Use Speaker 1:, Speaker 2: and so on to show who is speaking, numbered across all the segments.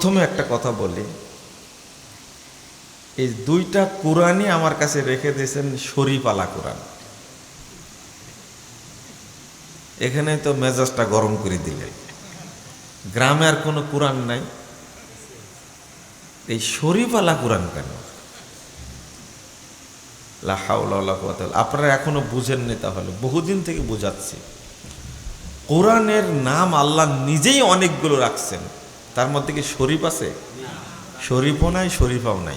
Speaker 1: প্রথমে একটা কথা বলি। এই দুইটা কোরআনই আমার কাছে রেখে দিয়েছেন শরীফালা কোরআন। এখানে তো মেজাজটা গরম করে দিলে গ্রামে আর কোনো কোরআন নাই। এই শরীফালা কোরআন কেন? আপনারা এখনও বুঝেননি তাহলে। বহুদিন থেকে বোঝাচ্ছি। কোরআনের নাম আল্লাহ নিজেই অনেকগুলো রাখছেন। তার মধ্যে কি শরীফ আছে? শরীফও নাই, শরীফাও নাই।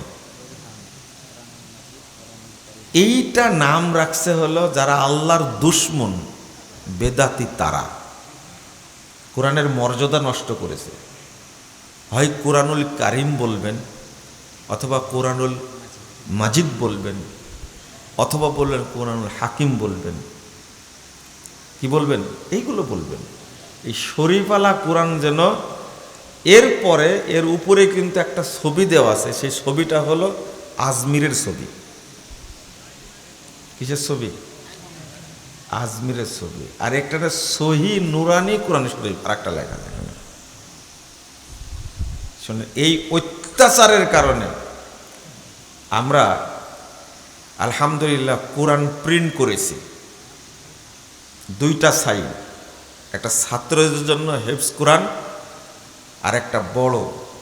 Speaker 1: এইটা নাম রাখছে হলো যারা আল্লাহর দুশ্মন, বেদাতি তারা। কোরআনের মর্যাদা নষ্ট করেছে। হয় কোরআনুল কারিম বলবেন, অথবা কোরআনুল মাজিদ বলবেন, অথবা বলবেন কোরআনুল হাকিম বলবেন। কি বলবেন? এইগুলো বলবেন। এই শরীফালা কোরআন যেন এরপরে এর উপরে কিন্তু একটা ছবি দেওয়া আছে, সেই ছবিটা হলো আজমিরের ছবি। কিসের ছবি? আজমিরের ছবি। আর একটা সহি নুরানি কোরআন শরীফ আর একটা লেখা এখানে শোনেন, এই অত্যাচারের কারণে আমরা আলহামদুলিল্লাহ কোরআন প্রিন্ট করেছি। দুইটা সাইড একটা ছাত্রদের জন্য হেফস কোরআন আর একটা বড়,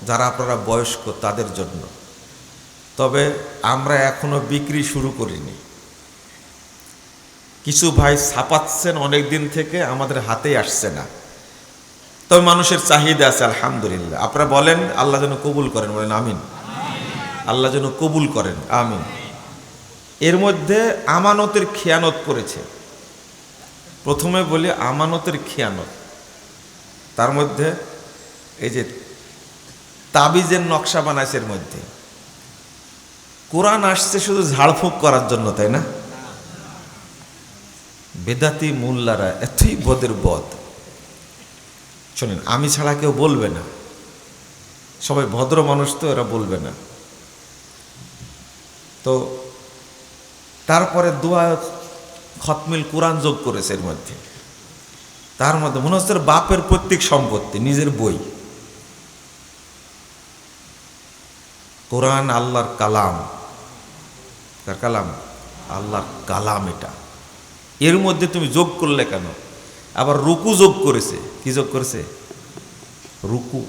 Speaker 1: যারা আপনারা বয়স্ক তাদের জন্য। তবে আমরা এখনও বিক্রি শুরু করিনি। কিছু ভাই ছাপাচ্ছেন অনেক দিন থেকে, আমাদের হাতেই আসছে না। তবে মানুষের চাহিদা আছে, আলহামদুলিল্লাহ। আপনারা বলেন, আল্লাহ যেন কবুল করেন, বলেন আমিন। আল্লাহ যেন কবুল করেন, আমিন। এর মধ্যে আমানতের খেয়ানত করেছে প্রথমে বলি, আমানতের খেয়ানত। তার মধ্যে এই যে তাবিজের নকশা বানাইছে এর মধ্যে। কোরআন আসছে শুধু ঝাড়ফুঁক করার জন্য, তাই না? বেদাতি মোল্লারা এতই বদের বদ। শোনেন, আমি ছাড়া কেউ বলবে না। সবাই ভদ্র মানুষ তো, এরা বলবে না। তো তারপরে দোয়া খতমিল কোরআন যোগ করেছে এর মধ্যে। তার মধ্যে মনে হচ্ছে বাপের প্রত্যেক সম্পত্তি, নিজের বই। কোরআন আল্লাহর কালাম। কার কালাম? আল্লাহর কালাম এটা। এর মধ্যে তুমি যোগ করলে কেন? আবার রুকু যোগ করেছে। কি যোগ করেছে? রুকু।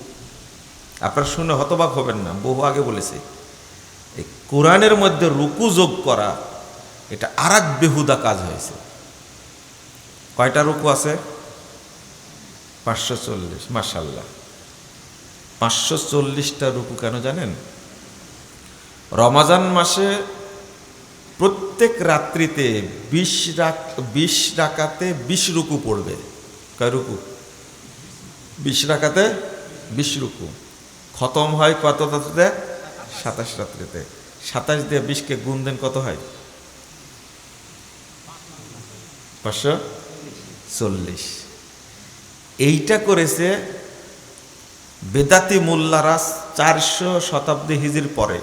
Speaker 1: আপনারা শুনে হতবাক হবেন না, বহু আগে বলেছে। এই কোরআনের মধ্যে রুকু যোগ করা, এটা আর এক বেহুদা কাজ হয়েছে। কয়টা রুকু আছে? পাঁচশো চল্লিশ মাসাল্লাহ পাঁচশো চল্লিশটা রুকু কেন জানেন? রমাজান মাসে প্রত্যেক রাত্রিতে বিশ রাক বিশ রাকাতে বিশ রুকু পড়বে। কয় রুকু? বিশ রাকাতে বিশ রুকু। খতম হয় কত রাত্রিতে? সাতাশ রাত্রিতে। সাতাশ দিয়ে বিশকে গুণ দেন কত হয়? পাঁচশো চল্লিশ। এইটা করেছে বেদাতি মোল্লারা চারশো শতাব্দী হিজির পরে।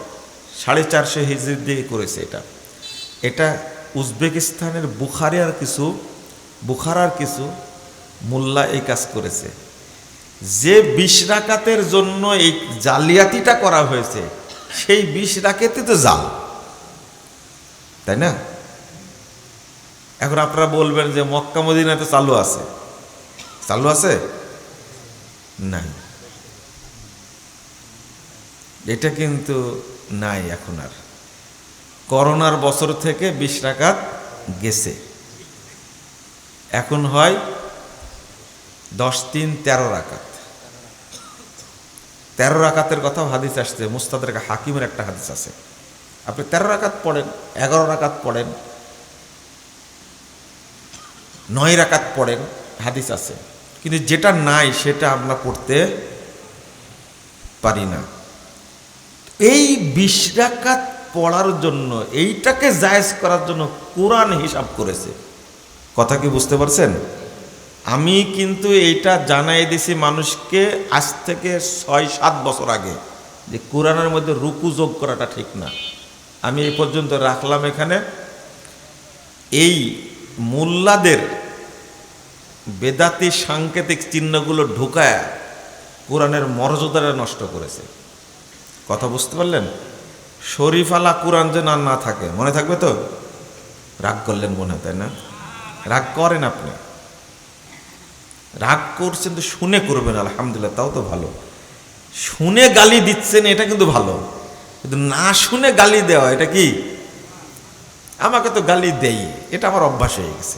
Speaker 1: সাড়ে চারশো হিজির দিয়ে করেছে এটা। এটা উজবেকিস্তানের বুখারিয়ার কিছু, বুখারার কিছু মোল্লা এই কাজ করেছে। যে বিশ রাকাতের জন্য এই জালিয়াতিটা করা হয়েছে, সেই বিশ রাকাতে তো জাল। তাই না? এখন আপনারা বলবেন যে মক্কা, মদিনাতে চালু আছে। চালু আছে? নাই। এটা কিন্তু নাই এখন আর। করোনার বছর থেকে বিশ রাকাত গেছে। এখন হয় দশ তিন তেরো রাকাত। তেরো রাকাতের কথাও হাদিস আসছে, মুস্তাদের হাকিমের একটা হাদিস আছে। আপনি তেরো রাকাত পড়েন, এগারো রাকাত পড়েন, নয় রাকাত পড়েন, হাদিস আছে। কিন্তু যেটা নাই সেটা আমরা পড়তে পারি না। এই বিশ রাকাত পড়ার জন্য, এইটাকে জায়েজ করার জন্য কোরআন হিসাব করেছে। কথা কি বুঝতে পারছেন? আমি কিন্তু এইটা জানাই দিছি মানুষকে আজ থেকে ছয় সাত বছর আগে, যে কোরআনের মধ্যে রুকু যোগ করাটা ঠিক না। আমি এই পর্যন্ত রাখলাম এখানে। এই মোল্লাদের বেদাতি সাংকেতিক চিহ্নগুলো ঢুকায় কোরআনের মর্যাদাটা নষ্ট করেছে। কথা বুঝতে পারলেন? শরীফালা কোরআন যেন আর না থাকে, মনে থাকবে তো? রাগ করলেন মনে হয়, তাই না? রাগ করেন আপনি। রাগ করছেন তো শুনে করবেন, আলহামদুলিল্লাহ, তাও তো ভালো। শুনে গালি দিচ্ছেন, এটা কিন্তু ভালো। কিন্তু না শুনে গালি দেওয়া, এটা কি? আমাকে তো গালি দেই, এটা আমার অভ্যাস হয়ে গেছে।